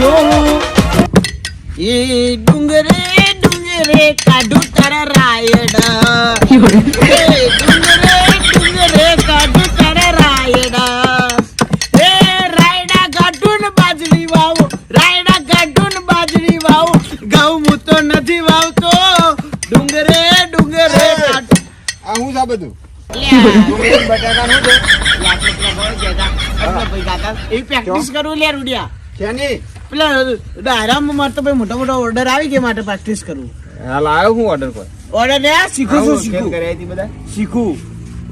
કાઢ્યો એ ડુંગરે ડુંગરે કાઢું તારા રાયડા એ ડુંગરે ડુંગરે કાઢું તારા રાયડા એ રાયડા કાઢું ને બાજરી વાવું રાયડા કાઢું ને બાજરી વાવું ઘઉં હું તો નથી વાવતો ડુંગરે ડુંગરે કાઢું આ હું છે આ બધું લ્યા. ડુંગળી બટાકાનું છે લ્યા, કેટલા ભાઈ કહેતા, કેટલા ભાઈ કહેતા. એવી practice કરું લ્યા રૂડિયા શેની પેલા ડાયરામાં મારે તો ભાઈ મોટા મોટા ઓર્ડર આવી ગયા માટે પ્રેક્ટિસ કરવું. હાલ આવ્યો હું ઓર્ડર પર? ઓર્ડર ને શીખું શું શીખું. કરી હતી બધા? શીખું.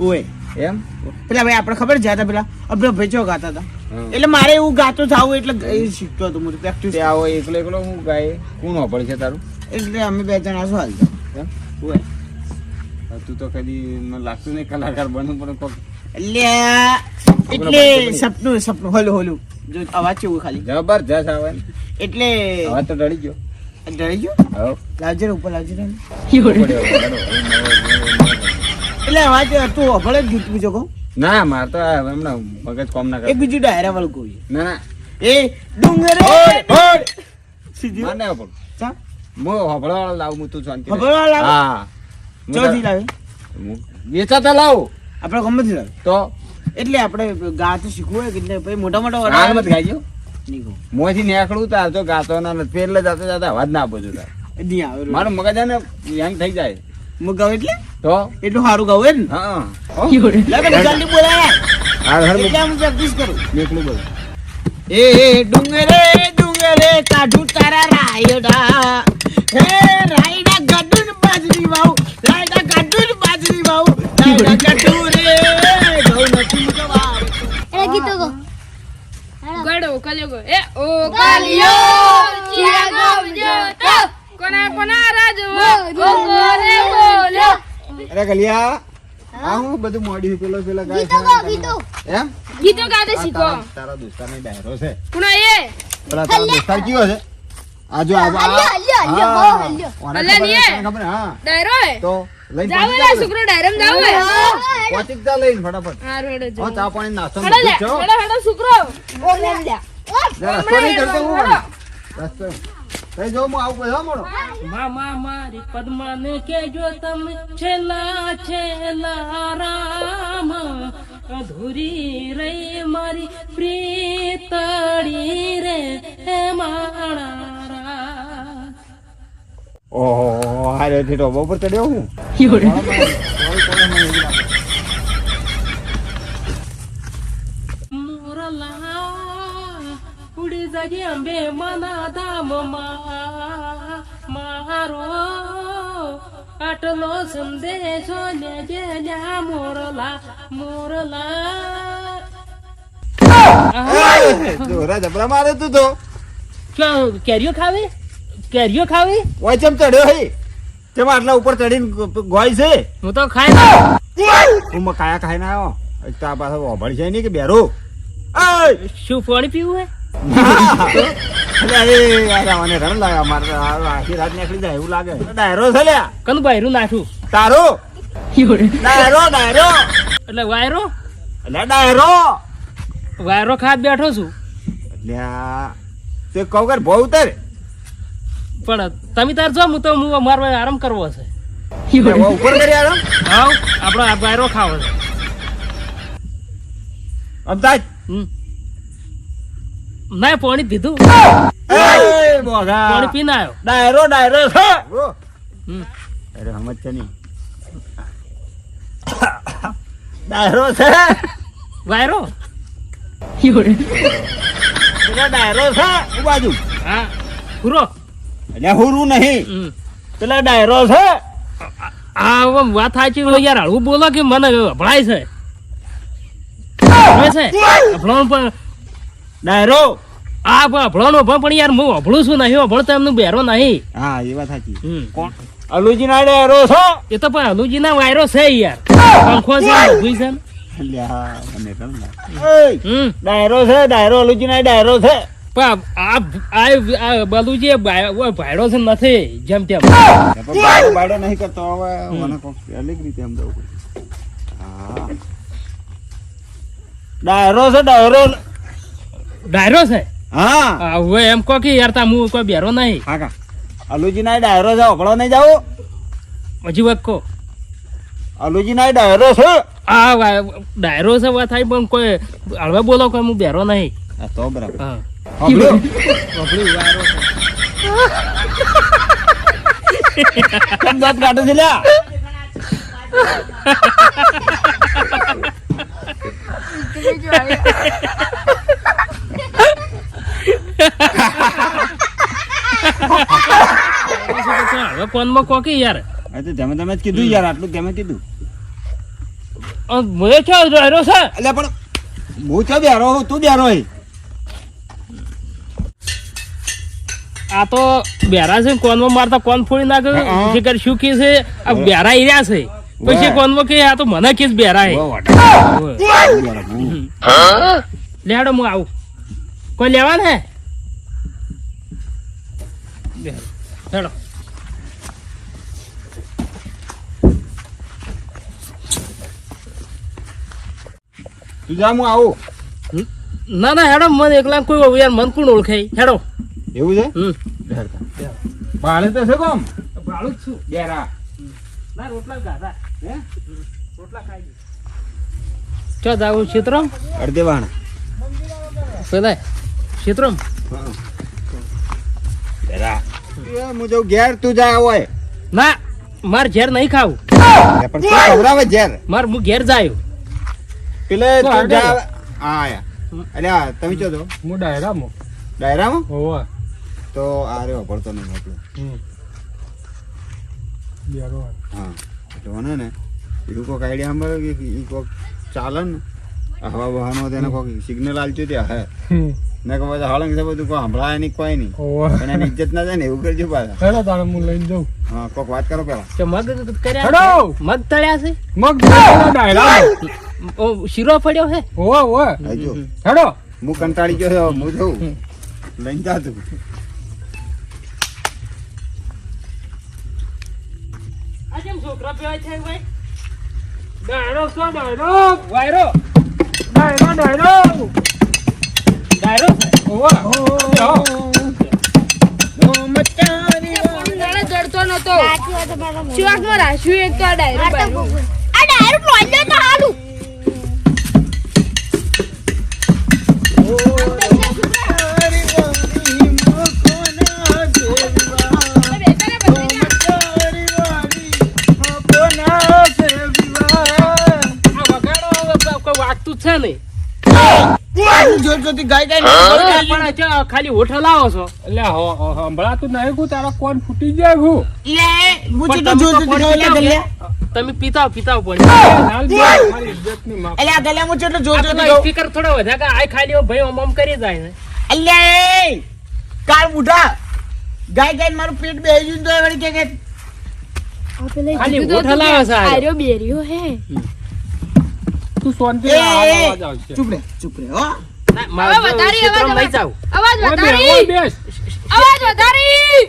ઓય. એમ? પેલા ભાઈ આપણે ખબર હતા પેલા? આપણે ભેચો ગાતા હતા? એટલે મારે એવું ગાતો થાવું એટલે એ શીખતો હતો હું પ્રેક્ટિસ આવો એકલો એકલો હું ગાય. કોણ વાપરે છે તારું? એટલે અમે બે જણા શું હાલતા? ઓય. તું તો કદી લાગતું નહીં કલાકાર બનવું પણ કોક એટલે એટલે સપનું સપનું. હોલું હોલું. જો અવાજ કેવું ખાલી? જબરજસ્ત આવે. એટલે હવે તો ડરી ગયો. ડરી ગયો? હવે. લાવજે ને ઉપર લાવજે ને. એટલે અવાજ તું અભળે જ ગીત બીજો કહું. ના માર તો હમણાં મગજ કોમ ના એક બીજું ડાયરા વાળું કહું ના ના. એ ડુંગરે સીધી? મને વાપરું. ચા? હું હોભળવાવાળો લાવું હું તું શાંતિ. ખબર લાવે? હા. ચોથી લાવે? વેચાતા લાવ. આપણે ગમે લાવે. તો એટલે આપણે ગાતું શીખવું હોય કે એટલે પછી મોટા મોટા હાલ મત ગાજો મોથી. નીકળું તાર તો ગાતો ના નથી. પેલે જાતો જાતા અવાજ ના બોજો તાર. નહીં આવે. મારું મગજ ને યંગ થઈ જાય. ગાઉં એટલે? તો? એટલું સારું ગાવ ને? હા. લગન જલ્દી બોલાય. હાલ હર એટલે હું પ્રેક્ટિસ કરું. નીકળું બોલ. એ ડુંગરે ડુંગરે કાઢું તારા રાયડા. હે રાયડા ને બાજરી વાવ. રાયડા ને બાજરી વાવ. રાયડા કાઢું ગડો એ ઓ કાલિયો ચિરાગ જોતો કોના કોના રાજવો ગોગો રે બોલ્યો અરે ગલિયા આ હું બધું મોડી પેલો પેલો ગાય ગીતો ગો ગીતો. એમ? ગીતો ગાતે શીખો. તારા- દોસ્તાને બહેરો છે. કોના એ? પેલા તારો દોસ્તાર કયો છે? આ જો આ હલ્યો હલ્યો, હલ્યો, હલ્યો, હલ્યો હલ્યો હલ્યો. હલ્યો હલ્યો હલ્યો હલ્યો હે? લઈને જાવ. છોકરો ડાયરમ જા લઈને ફટાફટ હા રોડે હો, ચા પાણી નાસ્તો હડો. હડો હડો છોકરો ઓ લેમ લે, રસ્તો નહીં કરતો હું રસ્તો તઈ જો હું આવું પછી મોડો. મામા મારી પદ્માને કેજો તમે રામ અધૂરી રહી મારી પ્રીતળી રે હે માણા. ઓહો હારે થી ઢોબા ઉપર ચડ્યો હું? મોરલા ઉડી જાજે અંબે મના ધામમાં મારો આટલો સંદેશો લેજે લ્યા મોરલા મોરલા. જોરા જબરા મારે તું તો. કેરીઓ ખાવી? કેરીઓ ખાવી? ઓય ચમ ચડ્યો હે? ચમ આટલા ઉપર ચડીને ગોય છે? હું તો ખાઈ. હું માં કાયા ખાઈને આવ્યો? તો આ પાછો ઓભળ છે નહીં કે બેરો! શું પાણી પીવું હે? અરે એ આને લાગ્યા મારે આ આખી રાત નીકળી જાય એવું લાગે. ડાયરો છે લ્યા. કનું બહેરું નાખું. તારો? ડાયરો ડાયરો. એટલે વાયરો? એટલે ડાયરો. વાયરો ખાત બેઠો છું. એટલે તે કહું કર બહુ ઉતર. પણ તમે તાર જો હું તો હું મારો આરામ કરવો છે ઉપર કરી આરામ હાવ આપણો આ વાયરો ખાવો છે. અમદાજ. ના પાણી પીધું. પાણી પીને આવ્યો ડાયરો ડાયરો અરે સમજ છે નહીં. ડાયરો છે. વાયરો ડાયરો છે. બાજુ હા. પૂરો એટલે હુરું નહીં. પેલા ડાયરો છે. આ વાત સાચી હોય યાર હળવું બોલો કે મને અભળાય છે? ડાયરો. આ પણ અભળાણું પણ પણ યાર હું અભળું છું નહીં અભળતો એમનું બેરો નહીં. હા એ વાત સાચી. કોણ? અલુજી ના ડાયરો છો? એ તો પણ અનુજી ના વાયરો છે યાર. પંખો છે હમ. ડાયરો છે ડાયરો અલુજી ના ડાયરો છે. પણ આ આ આ બધું જે ભાઈ- છે નથી જેમ તેમ. પણ બાયડો બાયડો નહીં કરતો હવે મને અલગ રીતે એમ દઉં ડાયરો છે ડાયરો. ડાયરો છે? હા. હવે એમ કહો કે યાર તા હું કોઈ બેરો નહીં. હા કા. અલુજી ના ડાયરો જાઓ ભણો નહીં જાઓ હજી વખો અલુજી ના ડાયરો છે? આ ડાયરો છે વાત થાય પણ કોઈ હળવે બોલો કોઈ હું બેરો નહીં. તો બરાબર. હા. દાંત કાઢે છે લ્યા હવે ફોનમાં કહો કે યાર. આ તો તમે તમે જ કીધું યાર આટલું તમે કીધું? મેં છે ડાયરો છે? એટલે પણ હું ચો બેરો તું બેરો હે. આ તો બેરા છે કોનમાં મારતા કોન ફોડી નાખે? જે કરી શું કે છે આ બેરા એર્યા છે. પછી કોન કોનમાં કે આ તો મને કેસ હે. બેરો, હું. લેડો હું આવું. કોઈ લેવા ને હેડો. તું જા હું આવું. ના ના હેડો મને એકલા કોઈ યાર મન કોણ ઓળખાય હેડો. એવું છે? ભાડે તો છે કોમ? ભાડું જ છું. બેરા. ના રોટલા ગાધા હે? રોટલા ખાઈ ચો જાવું ચિત્રમ અડધે વાણા. પેલા ચિત્રમ બેરા. હું જઉં ઘેર તું જા હોય. ના માર ઘેર નહીં ખાવું. પણ ખવડાવે ઘેર માર હું ઘેર જાયો. પેલે તું જા. હા આયા. એટલે તમે ચો તો હું ડાયરામાં. ડાયરામાં? હોવા. તો આ રહ્યો પડતો નહીં મોકલો હા એટલે મને ને એવું કોઈક આઈડિયા સાંભળ્યો કે એ કોઈક ચાલે ને હવા બહાનો તેને કોઈક સિગ્નલ આલતું ત્યાં હે. ને કે પછી હળંગ છે બધું કોઈ સંભળાય નહીં કોઈ નહીં. પણ એની ઇજ્જત ના જાય ને એવું કરજો પાછા. હેડો તારે હું લઈને જાઉં. હા કોઈક વાત કરો પેલા તો મગ કર્યા હેડો. મગ તળ્યા છે? મગ ડાયરા ડાયરા ઓ, શીરો પડ્યો છે? ઓ ઓ હેડો! હું કંટાળી ગયો છું, હું જઉં. લઈને જા તું. આ કેમ છોકરા પીવાય છે ભાઈ ડાયરો છો ડાયરો? વાયરો. ડાયરો ડાયરો. ડાયરો? ઓવે. દાડે જડતો નતો. શિવાકમાં રાખ્યું એક તો આ ડાયરો આ ડાયરો લે તો હાલું. જોર આ ચો ખાલી હોઠ હલાવો છો. એટલે સંભળાતું હો- નહીં કુ તારા કોણ ફૂટી જાય હું? હું તમે જોર તો જોરથી પાણી ગાવ લે પીતાવ ગલ્યા તમે પીતાવ પીતાવ પણ હાલ બે મારી ઇજ્જતની માફ. એટલે આ ગલ્યા હું જેટલો જોર આ ગાવ સ્પીકર થોડો વધારે કે આય ખાલી ભાઈ ઓમ ઓમ કરી જાય ને. અલ્યા કાળ બુઢા ગાય ગાય મારું પેટ બે ગયું તો વળી કે કે આ પેલે ખાલી હલાવે છે આર્યો બેર્યો હે. તું અવાજ આવશે. ચૂપ રે ચૂપ રે હો. ના, વધારી અવાજ નહીં જાવ અવાજ વધારી. અવાજ વધારી.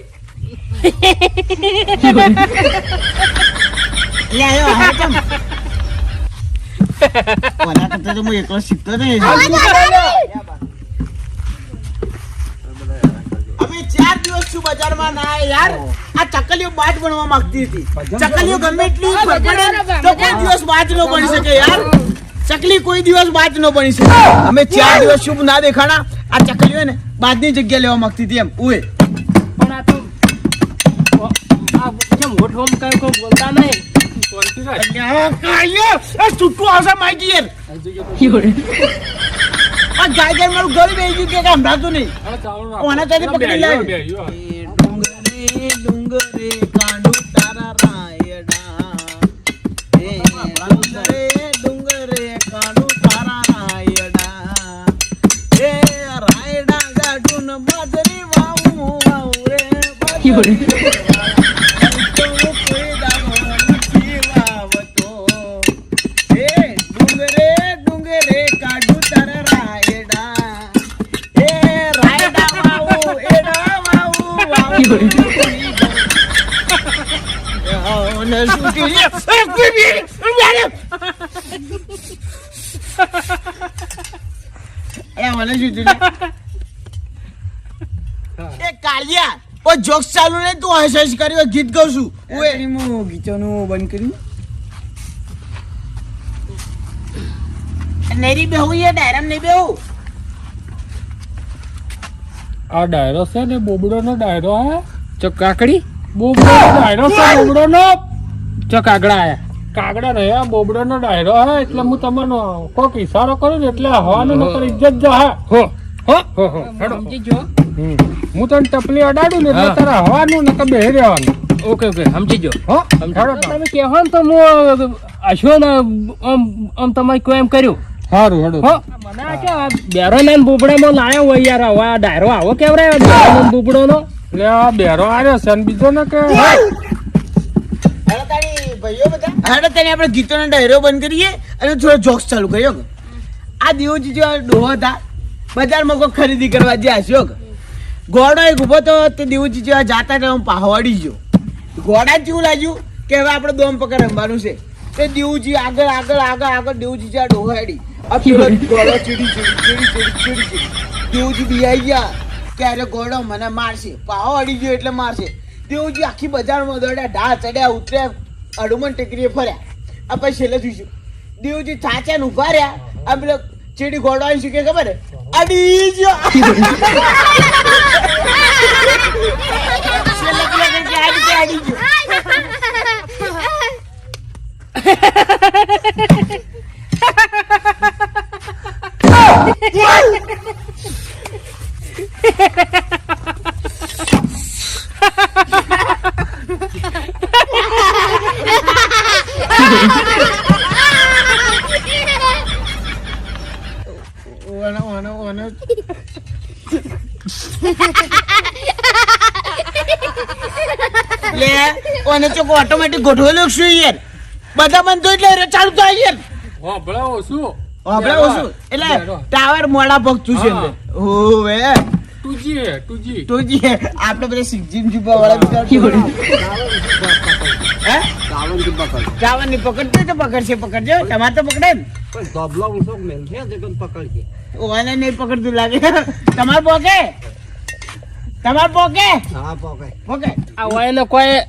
અલ્યા આયો હા કેમ ઓલા કરતા તો હું એકલો શીખતો નહીં. અમે ચાર દિવસ છું બજારમાં ના યાર. આ ચકલીઓ બાજ બનવા માંગતી હતી. ચકલીઓ ગમે એટલી તો કોઈ દિવસ બાજ ન બની શકે યાર. ચકલી કોઈ દિવસ વાત ન બની શકે અમે ચાર દિવસ શુભ ના દેખાણા આ ચકલીઓ ને બાજની જગ્યા લેવા માંગતી હતી એમ ઉએ પણ આ તો આ કેમ હોઠ કઈ કોઈ બોલતા નહીં શાંતિ રાખ. આ છૂટું આવશે મને શું થયું લે? ઓ જોક્સ ચાલુ ને તું હસ હસ કર્યો ગીત ગાઉં છું. ઓએ હું ગીચોનું બંધ કર્યું. નેરી બેહું યાર ડાયરામ નહીં બેહું? આ ડાયરો છે ને બોબડો નો ડાયરો હે? ચો કાકડી? બોબડો ડાયરો છે બોબડો નો ચો કાગડા આયા. કાગડા નહીં આ બોબડો નો ડાયરો હે એટલે હું તમને કોક ઈશારો કરું ને એટલે હવાનો નકર ઇજ્જત જા હે. હો હો હો. હો સમજી જો. હું તને ટપલી અડાડું ને એટલે હા. ને તમે બેહી રહેવાનું ઓકે ઓકે સમજી જો હો તમે કહેવો ને તો હું હશો ને આમ આમ તમારે કોઈ એમ કર્યું? સારું હડો. હો. મને આ કે બેરો ને બુબડામાં લાયો હોય યાર હવે આ ડાયરો આવો કેવરાયો બુબડો નો એટલે આ બેરો આવ્યો છે ને બીજો ને કે? હેડો બધા. હેડો તને આપણે ગીતોનો ડાયરો બંધ કરીએ અને થોડો જોક્સ ચાલુ કર્યો કે આ દેવજી જેવા ડોહો હતા બજારમાં કોઈ ખરીદી કરવા જે હસ્યો ઘોડો એક ઊભો તો તે દેવજી જેવા જાતા હું પહાવડી ગયો. ઘોડા જેવું લાગ્યું કે હવે આપણે દોમ પકડ રમવાનું છે. તે દેવજી આગળ આગળ આગળ આગળ દેવજી જેવા ડોહાડી પેલો ઘોડો ચીડી ચીડી ચીડી ચીડી ચીડી ચીડી. દેવજી બિહાઈ ગયા કે ગોડો મને મારશે. પાહો અડી ગયો એટલે મારશે. દેવજી આખી બજારમાં દોડ્યા ઢા ચડ્યા, ઉતર્યા, અડુમન ટેકરીએ ફર્યા. આ પછી છેલ્લે જોઈશું દેવજી ચાચા ને ઊભા રહ્યા. આ પેલો ચીડી ઘોડો શીખે ખબર હે? અડી છેલ્લે પેલા કે ગયો ઓનો ઓનો ઓનો લે ઓને ચોકો ઓટોમેટિક ગોઠવેલો છું યાર? બધા મને તો એટલે ચાલુ થાય યાર. શું? એટલે ટાવર મોડા ભગતું છે ઓવે ટુજી ટુજી. તો જે આપણે બધા સિક્જીમ જુબા વાળા બીજા હે ચાવનથી પકડ. ચાવનની પકડતો તો પકડશે પકડજો. તમારે તો પકડે ને ધોબલો મેલ છે તે પકડજે. ઓને નહીં પકડતું લાગે. તમારે પોકે? તમારે પોકે? હા પોકે. પોકે. આ હોય ને કોઈ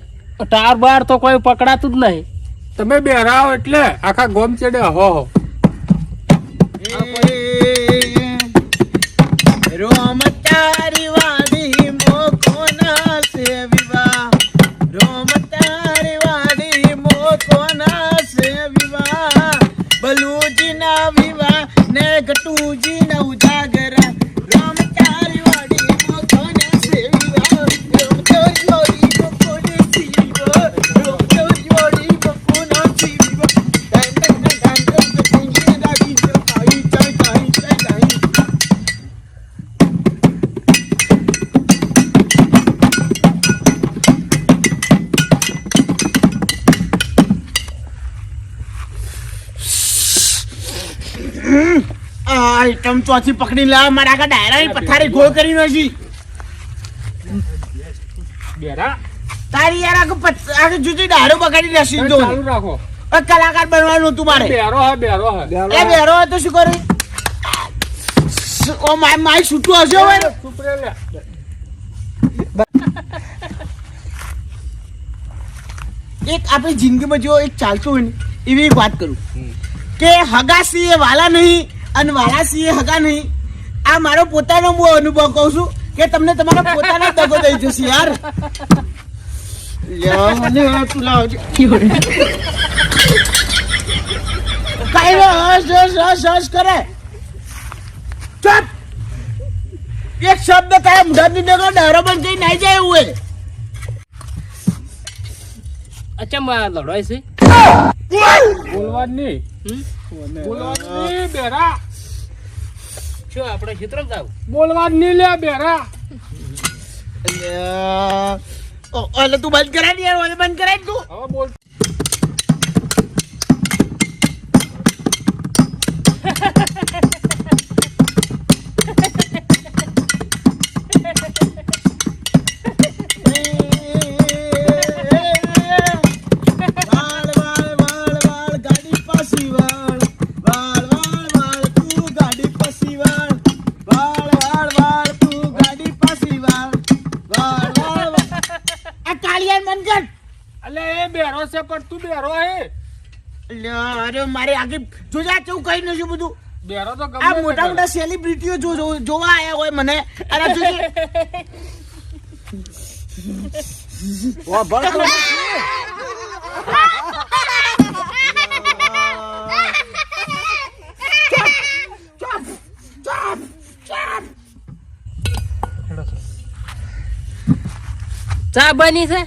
ટાર બાર તો કોઈ પકડાતું જ નહીં. તમે બેરાવ એટલે આખા ગોમ ચડે હો હો. રોમ તારી આઈટમ ચોથી પકડી લાવ મારા આગળ ડાયરાની પથારી ગોળ કરી નાખી બેરા. તારી યાર આખો આખો જુદી ડાયરો બગાડી નાખી દો ચાલુ રાખો. હવે કલાકાર બનવાનું હતું મારે. બેરો હે બેરો હે. એ બેરો તો શું કરે? ઓ માય માય છૂટું હશે હવે. લે. એક આપણી જિંદગીમાં જો એક ચાલતું હોય ને એવી એક વાત કરું. કે હગાસી એ વાલા નહીં અને વાળા સિંહ હગા નહીં. આ મારો પોતાનો હું અનુભવ કહું છું કે તમને તમારો પોતાનો દગો દઈ જશે યાર. એક શબ્દ કાય મુઢાની ડગો બંધ થઈ નાઈ જાય એવું અચ્છા લડવાય છે. બોલવાની? બોલવાનું બેરા. શું આપણે ક્ષેત્ર જાવ? બોલવાનું નહીં લે બેરા. એટલે તું બંધ કરાય ને યાર બંધ કરાવી તું. હવે બોલ. છે પણ તું બેરો હે. અરે મારે આગળ જોજા કેવું કહી નથી બધું. બેરો તો આ મોટા મોટા સેલિબ્રિટીઓ જો જો- જોવા આયા હોય મને. અરે. ચાપ, ચાપ, ચાપ. ચા બની છે?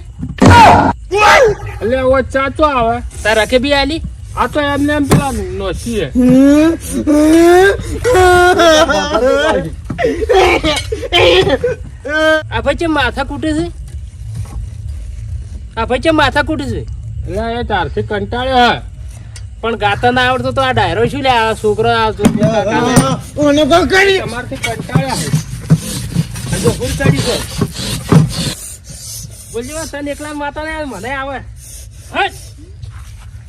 એટલે ઓ ચાચો આવે. તાર રખે બી આલી આ તો એમને એમ પેલા હે આ ભાઈ માથા કૂટે છે? આ ભાઈ માથા કૂટે છે? એટલે એ તારથી કંટાળ્યો હે. પણ ગાતા ના આવડતો તો આ ડાયરો શું લે આ છોકરો આ ઓને તમારથી કંટાળ્યા હે જો ફૂલ ચડી બોલ્યો તને એકલા માતા ને મને આવે. હટ.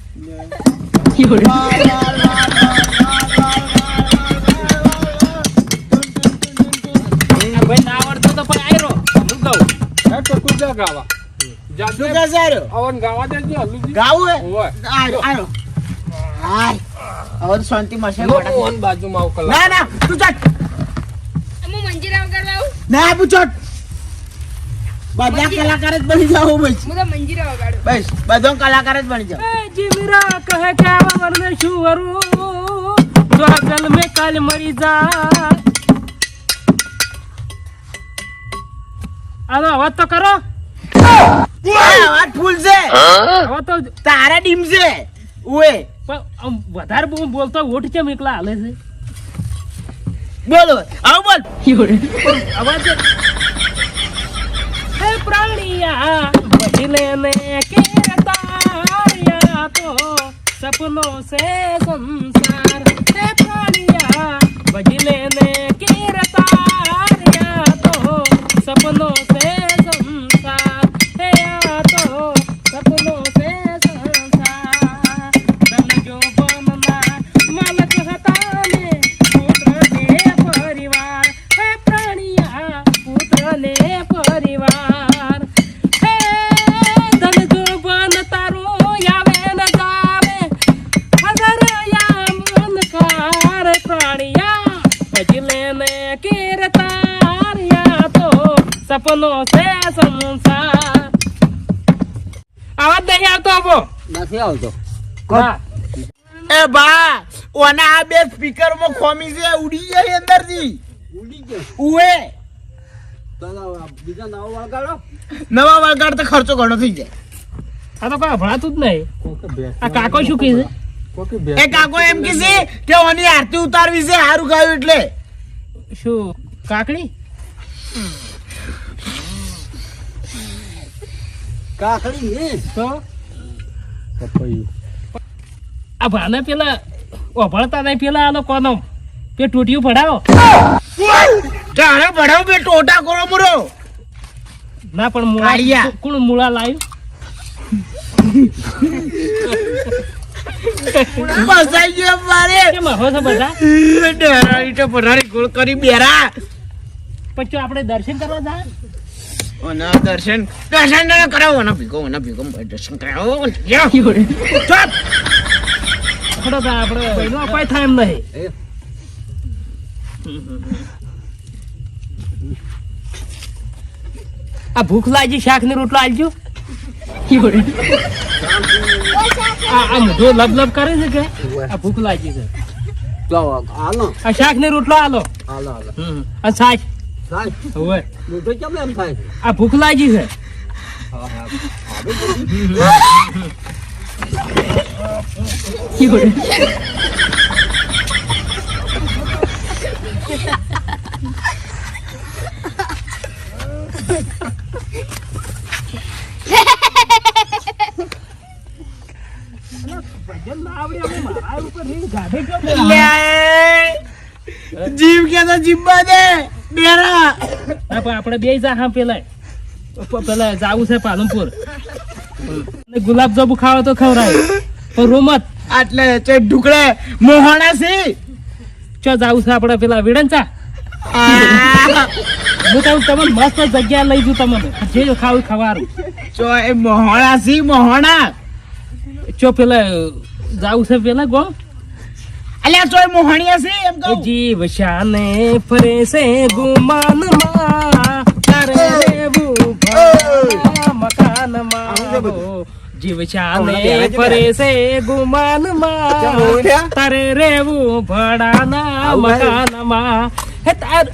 આ ભાઈ ના આવડતો તો પણ આયરો હું કહું એ ટોકું જા ગાવા જાતે શું કહે છે હારો? અવન ગાવા દેજે હલુજી ગાવું હે ઓવે આયો, આયો. હાય. હવે તો શાંતિ મળશે લો ગોડા. મોહન બાજુમાં આવું કલાક ના ના તું ચાલ હું મંજીરા વગાડવા આવું ના પૂછોટ બધા કલાકાર જ બની જાવ બસ હું તો મંજીરા વગાડું બસ બધો કલાકાર જ બની જાવ એ જીવરા કહે કે આવા શું વરું જો મે કાલ મરી જા આનો અવાજ તો કરો. આ ફૂલ છે. હવે તો તારા ડીમ છે. ઓએ પણ વધારે બોલતો ઓઠ કેમ એકલા હાલે છે? બોલો આવ બોલ. અવાજ હે પ્રાણિયા બદલે ને કેતારિયા તો સપનો સે સંસાર. હે પ્રાણિયા બદલે ને કેતારિયા તો સપનો સે સંસાર. આવતો એ બા ઓના આ બે સ્પીકરમાં ખોમી છે ઉડી જાય અંદરથી ઉડી ગયો. ઉએ બીજા નવો વગાડો. નવા વગાડ તો ખર્ચો ઘણો થઈ જાય. આ તો કોઈ અભળાતું જ નહીં. આ કાકો શું કહે છે? એ કાકો એમ કે છે કે ઓની આરતી ઉતારવી છે સારું ગાયું એટલે. શું? કાકડી? કાકડી તો? પપૈયું આ ભાને પેલા ઓભળતા નહીં પેલા આનો કોનો પે ટોટિયું ભડાવો તારે ભણાવ બે ટોટા કરો મુરો ના પણ મુળા કોણ મૂળા લાવ્યું ફસાઈ ગયો મારે. કેમ હો છો બધા? ડેરાની તો પરારી ગોળ કરી બેરા. પછી આપણે દર્શન કરવા જાય ઓના દર્શન દર્શન ના કરાવો ઓના ભીગો ઓના ભીગો દર્શન કરાવો. લ્યો. ચાપ. થોડો તો આપણે એનો અપાય થાય એમ નહીં. આ ભૂખ લાગી શાક ને રોટલો આલજો. આ આ મોઢો લબ લબ કરે છે કે? આ ભૂખ લાગી છે. આ શાક ને રોટલો આલો. આલો આલો. આ છાશ થાય હવે? તો કેમ એમ થાય આ ભૂખ લાગી છે. જીવ કે તો જીવવા દે. બેરા! આપણે બે જા હા પેલા પેલા જાવું છે પાલનપુર. ને ગુલાબ જાંબુ ખાવા તો ખવડાય. પણ રોમત. આટલે છે ઢુકડે મોહણા છે. ચો જાવું છે આપણે પેલા વિડંચા હું તમને તમને મસ્ત જગ્યા લઈ જઉં તમને. જે ખાવું ખવારું ચો એ મોહણા સી મોહણા. ચો પેલા જાવું છે પેલા ગો અલ્યા ચો એ છે એમ કહું. જીવ શાને ફરે છે ગુમાનમાં. તારે રહેવું મકાન હો. જીવ શાને ફરે છે ગુમાનમાં. તારે રેવું ભડાના મકાનમાં. હે તાર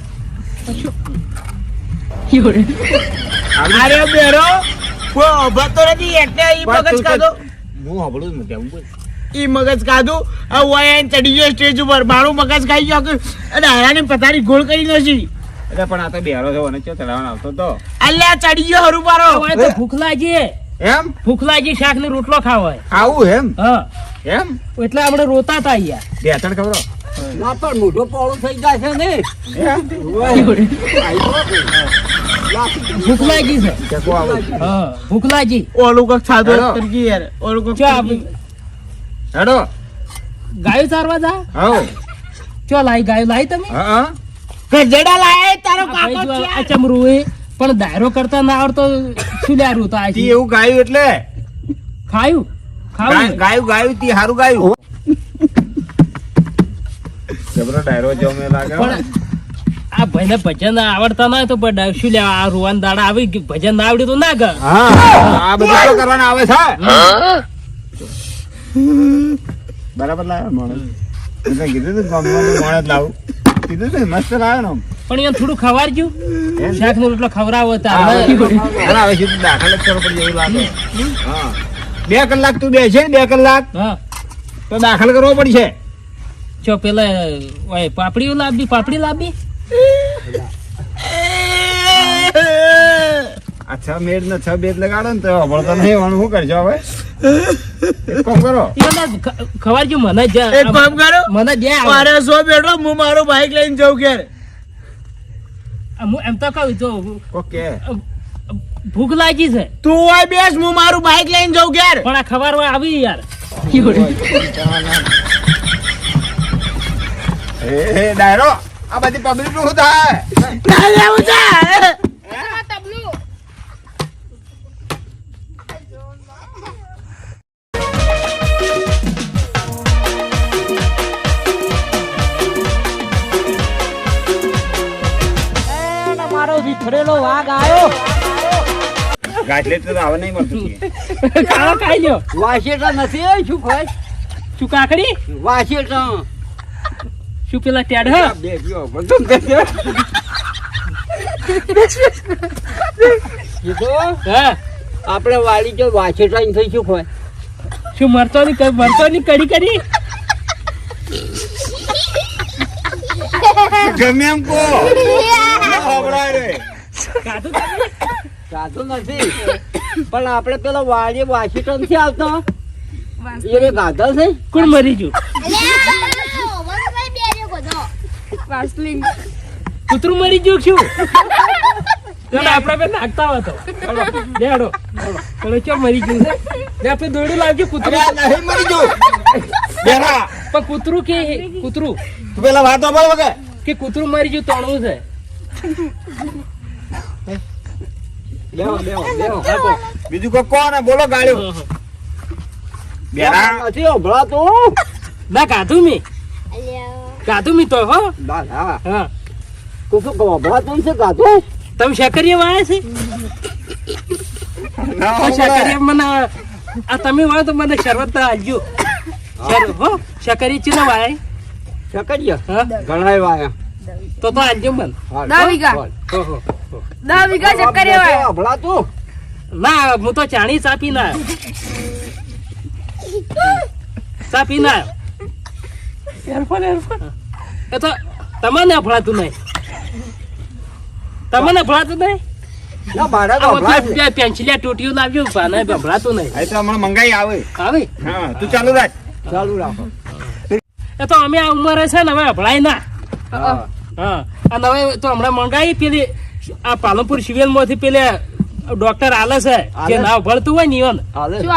અરે બેરો. કોઈ ઓભતો નથી એટલે ઈ મગજ કાઢો. હું જ નથી હું ઈ મગજ ખાધું? આ વાય ચડી ગયો સ્ટેજ ઉપર. મારું મગજ ખાઈ ગયો કે અને હારાની પથારી ગોળ કરી નથી અરે પણ આ તો બેરો છે અને ચો ચડાવવાનો આવતો તો? અલ્યા ચડી ગયો હરું મારો. હવે તો ભૂખ લાગી. એમ? ભૂખ લાગી શાક ને રોટલો ખાવાય. આવું એમ? હા. એમ? એટલે આપણે રોતા હતા અહીંયા. બે ત્રણ ખબરો પણ મોઢો પોળો થઈ જાય છે ને. ભૂખ લાગી છે. કે કો આવું હા ભૂખ લાગી. ઓલું કક ખાધો યાર. ઓલું કક હેડો. ગાયો ચારવા જા. હા ચો લાઈ ગાયો લાઈ તમે. હા હા. ગજેડા લાય તારો કાકો છે આ ચમરું એ પણ દાયરો કરતા ના આવડતો શું તી એવું ગાયું એટલે? ખાયું? ખાયું ગાયું ગાયું તી હારું ગાયું. જબરો ડાયરો જો મે લાગે આ ભાઈને ભજન આવડતા ના તો પણ શું લ્યા આ રોવાન દાડા આવી ભજન ના આવડ્યું તો ના ગા. હા આ બધું તો કરવાનું આવે છે. બરાબર લાવ્યો માણસ? મેં કીધું તું ગામમાં માણસ લાવું. કીધું તું મસ્ત લાવ્યો ને પણ અહીંયા થોડું ખવારજો. શાક નો રોટલો ખવડાવો તો દાખલ કરવો પડી એવું લાગે. હા. બે કલાક તું બેસે બે કલાક. હા. તો દાખલ કરવો પડશે. ચો પેલા ઓય પાપડીઓ લાવવી પાપડી લાવવી? અચ્છા છ ને છ બેટ લગાડો ને તો હમણાં નહીં હવે શું કરજો હવે? એક કામ કરો. ઈવન ખ- મને જ એક કામ કરો. મને દે મારે સો બેઠો હું મારું બાઈક લઈને જઉં ઘેર. હું એમ તો કહું તો ઓકે. ભૂખ લાગી છે. તું હોય બેસ હું મારું બાઈક લઈને જઉં ઘેર. પણ આ ખબર આવી યાર. એ ડાયરો આ બધી પબ્લિકનું થાય? વાઘ આવ્યો ગાંઠલે તો આવે નહીં મળતું કાળો ખાઈ લ્યો વાસેટા નથી શું ખોય શું કાકડી વાસેટા શું પેલા ટેડ હ બે ગયો બધું બેસ્યો. કીધું, આપણે વાળી જો વાસેટા થઈ શું ખોય શું મરતો ની મરતો ની કડી કરી ગમે એમ કો હબળાય રે ખાધું? સાચું નથી. પણ આપણે પેલા વાળી વાસેટા થી આવતો એને ગાધા છે? કોણ મરી ગયું? વાસલિન કૂતરું મરી ગયું શું આપણે બે નાખતા હતો દેડો ચાલો ચો મરી ગયું છે? આપણે દોડું લાવજો કૂતરું? નહીં મરી ગયું. બેરા પણ કૂતરું કે કૂતરું? તું પેલા વાતો બોલ વગર. કે કૂતરું મરી ગયું તણવું છે? બીજું કોઈ કોને બોલો ગાળ્યો. બેરા. નથી સંભળાતો ના કાધું મી. કાધું મી તો હો. ના ના. હા. તો શું કહો છે ગાધું? તમે શકરીએ વાયા છે? શકરીએ મને આ તમે વાયો તો મને શરબત આલજો. હો શકરીએ ચીના વાયા શકરીય? હા. ઘણા એવા તો તો આલજો મને. હો હો. દસ વીઘા ચક્કર એવા તું. ના હું તો ચાણી ચા ના આવ્યો ના એરફોન એરફોન એ તો તમને અફળાતું નહીં. તમને અફળાતું નહીં? ના તૂટ્યું લાવ્યો પાને નહીં. આ તો હમણાં મંગાઈ આવે. આવે? હા તું ચાલુ રાખ. ચાલુ રાખો. એ તો અમે આ ઉંમરે છે ને હવે અભળાય ના. હા. અને હવે તો હમણાં મંગાઈ પેલી આ પાલનપુર સિવિલમાંથી પેલે ડોક્ટર આલે છે કે આલે? ના ભળતું હોય ને ઈવન. શું.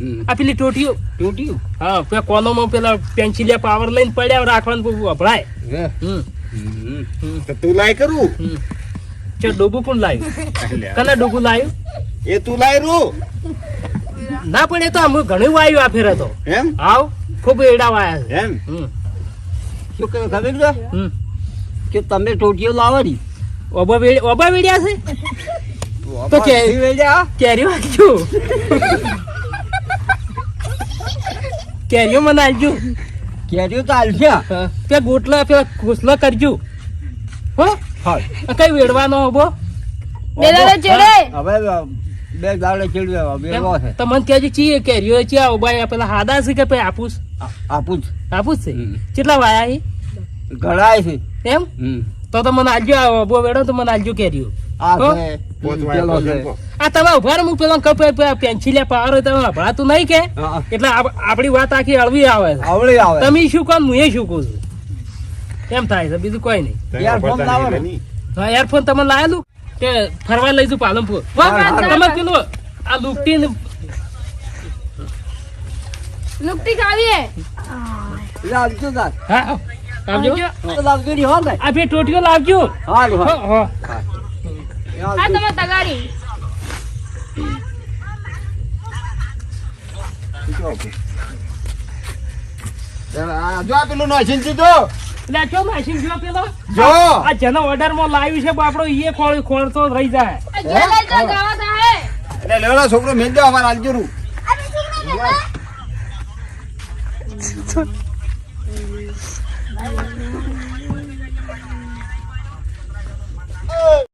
હમ. આ પેલી ટોટીઓ. ટોટીઓ? હા પેલા કોનોમાં પેલા પેન્સિલિયા પાવર લઈને પડ્યા રાખવાનું બહુ અભળાય. હમ. હમ. તો તું લાય કરું? ચો ડોબુ પણ લાવ્યું કલા ડોબું લાવ્યું એ તું લાય રૂ. ના પણ એ તો આમ ઘણું વાયુ આ ફેરે તો. એમ? આવ ખૂબ એડા વાયા છે. એમ? હમ. શું કહ્યું ખબર કે તમે ટોટીઓ લાવવાની ઓબા વેડ ઓબા વેડ્યા છે? તો કેરી કેરીઓ મને આલજો કેરીઓ તો હાલશે તે ગોટલા પેલા ઘોસલો કરજો. હો? હા. આ કઈ વેડવાનો ઓબો? બેલાને ચેડે. હવે બે દાડે ચેડવે બેલો છે. તમને ત્યાં ચી કેરીઓ ચી ઓબા પેલા હાદા છે કે પછી આપુસ આપુસ આપુસ છે? કેટલા વાયા છે? ઘડાય છે. એમ? હમ. તો તો મને આલજો ઓબો વેડો તો મને આલજો કેરીઓ. આ તમે ઊભા હું પેલા પેન્સિલે પાવર તમે હભળાતું નહીં કે? એટલે આપ- આપણી વાત આખી અળવી આવે આવડી આવે. તમે શું કહો હું એ શું કહું છું? એમ થાય છે? બીજું કોઈ નહીં. એરફોન તમે લાયેલું? કે ફરવા લઈ જઉં પાલનપુર. તમે પેલું આ લુકટી ને લુકટી ખાવીએ લાવજો હા લાવજો. ની હો. ને આ બે ટોટીઓ લાવજો. હારું, હો, હો. આ તમે તગાડી. જો આ પેલું નાખીને દીધું એટલે આ જો પેલો. જો. આ જેનો ઓર્ડરમાં લાવ્યું છે બાપડો ઈએ ખોળ ખોળતો રહી જાય. એટલે લેવડો છોકરો મેલ દો અમારે આલજો રૂ